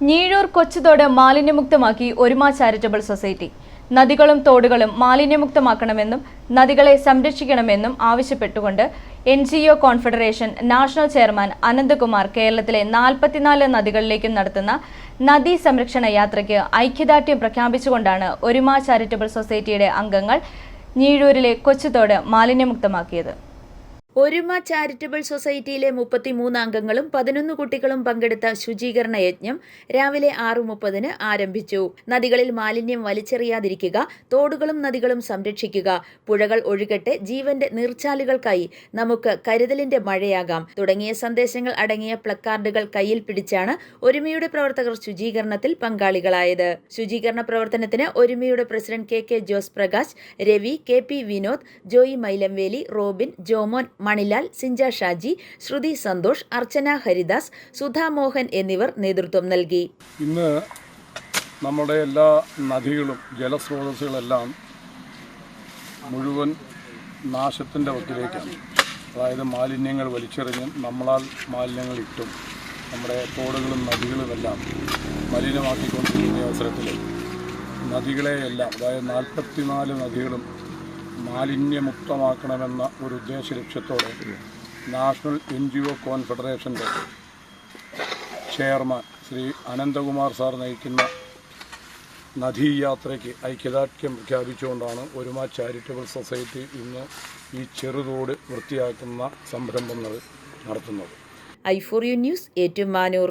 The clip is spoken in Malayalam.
ഞീഴൂർ കൊച്ചുതോട് മാലിന്യമുക്തമാക്കി ഒരുമ ചാരിറ്റബിൾ സൊസൈറ്റി. നദികളും തോടുകളും മാലിന്യമുക്തമാക്കണമെന്നും നദികളെ സംരക്ഷിക്കണമെന്നും ആവശ്യപ്പെട്ടുകൊണ്ട് N G O confederation national chairman Ananthakumar കേരളത്തിലെ നാൽപ്പത്തിനാല് നദികളിലേക്കും നടത്തുന്ന നദീ സംരക്ഷണ യാത്രയ്ക്ക് ഐക്യദാർഢ്യം പ്രഖ്യാപിച്ചുകൊണ്ടാണ് ഒരുമ ചാരിറ്റബിൾ സൊസൈറ്റിയുടെ അംഗങ്ങൾ ഞീഴൂരിലെ കൊച്ചുതോട് മാലിന്യമുക്തമാക്കിയത്. ഒരുമ ചാരിറ്റബിൾ സൊസൈറ്റിയിലെ മുപ്പത്തിമൂന്ന് അംഗങ്ങളും പതിനൊന്ന് കുട്ടികളും പങ്കെടുത്ത ശുചീകരണ യജ്ഞം രാവിലെ ആറ് മുപ്പതിന് ആരംഭിച്ചു. നദികളിൽ മാലിന്യം വലിച്ചെറിയാതിരിക്കുക തോടുകളും നദികളും സംരക്ഷിക്കുക. പുഴകൾ ഒഴുകട്ടെ ജീവന്റെ നീർച്ചാലുകൾക്കായി നമുക്ക് കരുതലിന്റെ മഴയാകാം. തുടങ്ങിയ സന്ദേശങ്ങൾ അടങ്ങിയ പ്ലക്കാർഡുകൾ കയ്യിൽ പിടിച്ചാണ് ഒരുമയുടെ പ്രവർത്തകർ ശുചീകരണത്തിൽ പങ്കാളികളായത്. ശുചീകരണ പ്രവർത്തനത്തിന് ഒരുമയുടെ president K K Jose Prakash Ravi K P Vinod Joy Mylamveli Robin Jomon Manilal Sincha Shaji Sruthi Santhosh Archana Haridas Sudha Mohan എന്നിവർ നേതൃത്വം നൽകി. ഇന്ന് നമ്മുടെ എല്ലാ നദികളും ജലസ്രോതസ്സുകളെല്ലാം മുഴുവൻ നാശത്തിന്റെ വക്കിലേക്കാണ് അതായത് മാലിന്യങ്ങൾ വലിച്ചെറിഞ്ഞും നമ്മളാൽ മാലിന്യങ്ങൾ ഇട്ടും നമ്മുടെ തോടുകളും നദികളുമെല്ലാം മലിനമാക്കിക്കൊണ്ടിരിക്കുന്ന അവസരത്തിൽ നദികളെയെല്ലാം അതായത് നാൽപ്പത്തിനാല് നദികളും മാലിന്യമുക്തമാക്കണമെന്ന ഒരു ഉദ്ദേശ ലക്ഷ്യത്തോടെ നാഷണൽ എൻ ജി ഒ കോൺഫെഡറേഷന്റെ ചെയർമാൻ ശ്രീ അനന്തകുമാർ സാർ നയിക്കുന്ന നദീയാത്രയ്ക്ക് ഐക്യദാർഢ്യം പ്രഖ്യാപിച്ചുകൊണ്ടാണ് ഒരുമ ചാരിറ്റബിൾ സൊസൈറ്റി ഇന്ന് ഈ ചെറുതോട് വൃത്തിയാക്കുന്ന സംരംഭങ്ങൾ നടത്തുന്നത്. I four U news Ettumanoor.